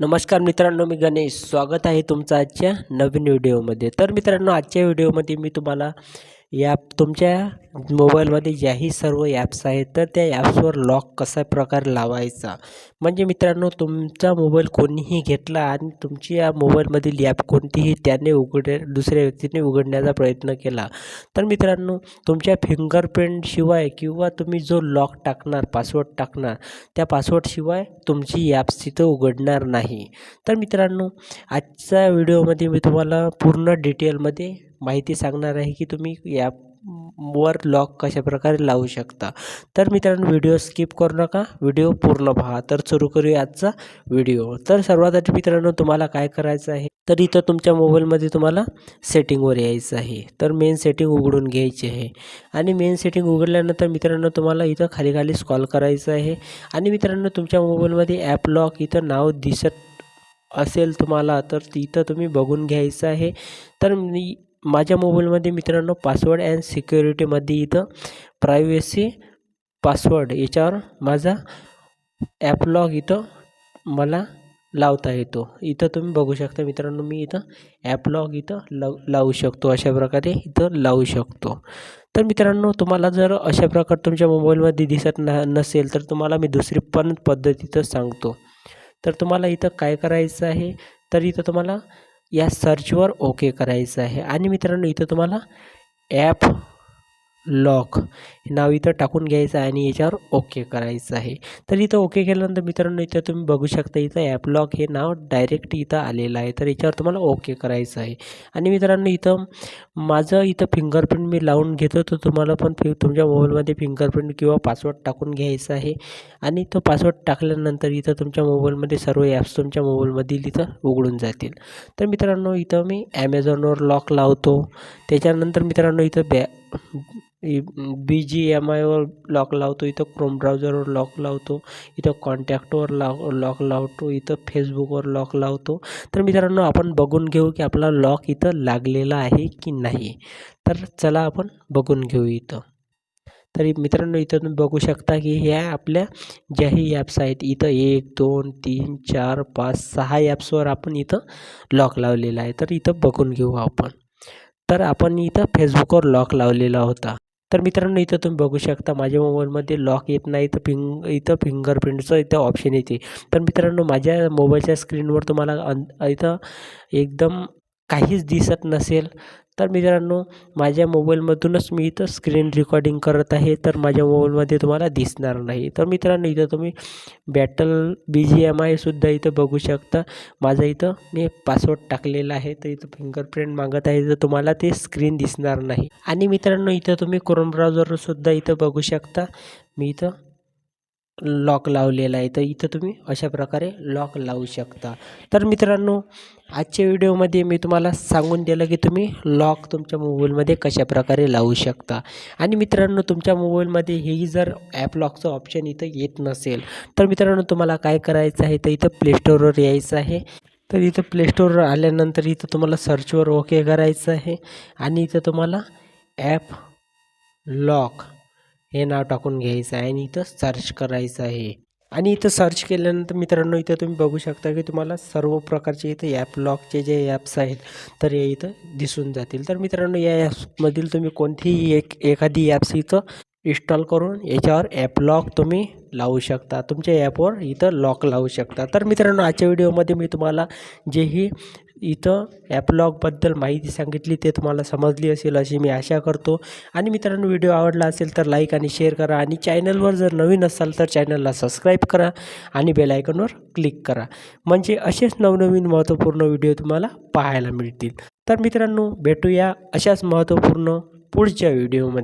नमस्कार मित्रांनो मी गणेश. स्वागत आहे तुमचं आजच्या नवीन व्हिडिओमध्ये. तर मित्रांनो आजच्या व्हिडिओमध्ये मी तुम्हाला ॲप तुमच्या मोबाईलमध्ये ज्याही सर्व ॲप्स आहेत तर त्या ॲप्सवर लॉक कसा प्रकारे लावायचा? म्हणजे मित्रांनो तुमचा मोबाईल कोणीही घेतला आणि तुमची या मोबाईलमधील ॲप कोणतीही त्याने उघडे दुसऱ्या व्यक्तीने उघडण्याचा प्रयत्न केला. तर मित्रांनो तुमच्या फिंगरप्रिंटशिवाय किंवा तुम्ही जो लॉक टाकणार पासवर्ड टाकणार त्या पासवर्डशिवाय तुमची ॲप्स तिथं उघडणार नाही. तर मित्रांनो आजच्या व्हिडिओमध्ये मी तुम्हाला पूर्ण डिटेलमध्ये माहिती सांगणार आहे की तुम्ही ॲपवर लॉक कशाप्रकारे लावू शकता. तर मित्रांनो व्हिडिओ स्किप करू नका. व्हिडिओ पूर्ण पहा. तर सुरू करूया आजचा व्हिडिओ. तर सर्वात आधी मित्रांनो तुम्हाला काय करायचं आहे? तर इथं तुमच्या मोबाईलमध्ये तुम्हाला सेटिंगवर यायचं आहे. तर मेन सेटिंग उघडून घ्यायची आहे. आणि मेन सेटिंग उघडल्यानंतर मित्रांनो तुम्हाला इथं खाली खाली स्कॉल करायचं आहे. आणि मित्रांनो तुमच्या मोबाईलमध्ये ॲप लॉक इथं नाव दिसत असेल तुम्हाला तर तिथं तुम्ही बघून घ्यायचं आहे. तर मी माझ्या मोबाईलमध्ये मित्रांनो पासवर्ड अँड सिक्युरिटीमध्ये इथं प्रायव्हसी पासवर्ड याच्यावर माझा ॲप लॉग इथं मला लावता येतो. इथं तुम्ही बघू शकता मित्रांनो मी इथं ॲप लॉग इथं लाव लावू शकतो. अशा प्रकारे इथं लावू शकतो. तर मित्रांनो तुम्हाला जर अशा प्रकारे तुमच्या मोबाईलमध्ये दिसत न नसेल तर तुम्हाला मी दुसरी पण पद्धत इथं सांगतो. तर तुम्हाला इथं काय करायचं आहे? तर इथं तुम्हाला या सर्चवर ओके करायचं आहे. आणि मित्रांनो इथं तुम्हाला ॲप लॉक नाव इथं टाकून घ्यायचं आहे आणि याच्यावर ओके करायचं आहे. तर इथं ओके केल्यानंतर मित्रांनो इथं तुम्ही बघू शकता इथं ॲप लॉक हे नाव डायरेक्ट इथं आलेलं आहे. तर याच्यावर तुम्हाला ओके करायचं आहे. आणि मित्रांनो इथं माझं इथं फिंगरप्रिंट मी लावून घेतो तर तुम्हाला पण फि तुमच्या मोबाईलमध्ये फिंगरप्रिंट किंवा पासवर्ड टाकून घ्यायचा आहे. आणि तो पासवर्ड टाकल्यानंतर इथं तुमच्या मोबाईलमध्ये सर्व ॲप्स तुमच्या मोबाईलमधील इथं उघडून जातील. तर मित्रांनो इथं मी ॲमेझॉनवर लॉक लावतो. त्याच्यानंतर मित्रांनो इथं बॅ बी जी एम आयवर लॉक लावतो इथं क्रोम ब्राउझरवर लॉक लावतो इथं कॉन्टॅक्टवर लाव लॉक लावतो इथं फेसबुकवर लॉक लावतो. तर मित्रांनो आपण बघून घेऊ की आपला लॉक इथं लागलेला आहे की नाही. तर चला आपण बघून घेऊ इथं. तरी मित्रांनो इथं तुम्ही बघू शकता की ह्या आपल्या ज्याही ॲप्स आहेत इथं एक दोन तीन चार पाच सहा ॲप्सवर आपण इथं लॉक लावलेला आहे. तर इथं बघून घेऊ आपण. तर आपण इथं फेसबुकवर लॉक लावलेला होता. तर मित्रांनो इथं तुम्ही बघू शकता माझ्या मोबाईलमध्ये लॉक येत नाही तर फिंग इथं फिंगरप्रिंटचं इथं ऑप्शन येते. तर मित्रांनो माझ्या मोबाईलच्या स्क्रीनवर तुम्हाला अन इथं एकदम काहीच दिसत नसेल तर मित्रांनो माझ्या मोबाईलमधूनच मी इथं स्क्रीन रेकॉर्डिंग करत आहे. तर माझ्या मोबाईलमध्ये तुम्हाला दिसणार नाही. तर मित्रांनो इथं तुम्ही बॅटल बी जी एम आयसुद्धा इथं बघू शकता. माझं इथं मी पासवर्ड टाकलेला आहे. तर इथं फिंगरप्रिंट मागत आहे. तर तुम्हाला ते स्क्रीन दिसणार नाही. आणि मित्रांनो इथं तुम्ही क्रोम ब्राउझरसुद्धा इथं बघू शकता. मी इथं लॉक लावलेला आहे. तर इथं तुम्ही अशा प्रकारे लॉक लावू शकता. तर मित्रांनो आजच्या व्हिडिओमध्ये मी तुम्हाला सांगून दिलं की तुम्ही लॉक तुमच्या मोबाईलमध्ये कशा प्रकारे लावू शकता. आणि मित्रांनो तुमच्या मोबाईलमध्ये हेही जर ॲप लॉकचं ऑप्शन इथं येत नसेल तर मित्रांनो तुम्हाला काय करायचं आहे? तर इथं प्लेस्टोरवर यायचं आहे. तर इथं प्लेस्टोरवर आल्यानंतर इथं तुम्हाला सर्चवर ओके करायचं आहे. आणि इथं तुम्हाला ॲप लॉक हे नाव टाकून घ्यायचं आहे आणि इथं सर्च करायचं आहे. आणि इथं सर्च केल्यानंतर मित्रांनो इथं तुम्ही बघू शकता की तुम्हाला सर्व प्रकारचे इथं ॲप लॉकचे जे ॲप्स आहेत तर हे इथं दिसून जातील. तर मित्रांनो या ॲप्समधील तुम्ही कोणतीही एक एखादी ॲप्स इथं इन्स्टॉल करून याच्यावर ॲप लॉक तुम्ही लावू शकता. तुमच्या ॲपवर इथं लॉक लावू शकता. तर मित्रांनो आजच्या व्हिडिओमध्ये मी तुम्हाला जे ही इथं ॲपलॉगबद्दल माहिती सांगितली ते तुम्हाला समजली असेल अशी मी आशा करतो. आणि मित्रांनो व्हिडिओ आवडला असेल तर लाईक आणि शेअर करा आणि चॅनलवर जर नवीन असाल तर चॅनलला सबस्क्राईब करा आणि बेलायकनवर क्लिक करा. म्हणजे असेच नवनवीन महत्त्वपूर्ण व्हिडिओ तुम्हाला पाहायला मिळतील. तर मित्रांनो भेटूया अशाच महत्त्वपूर्ण पुढच्या व्हिडिओमध्ये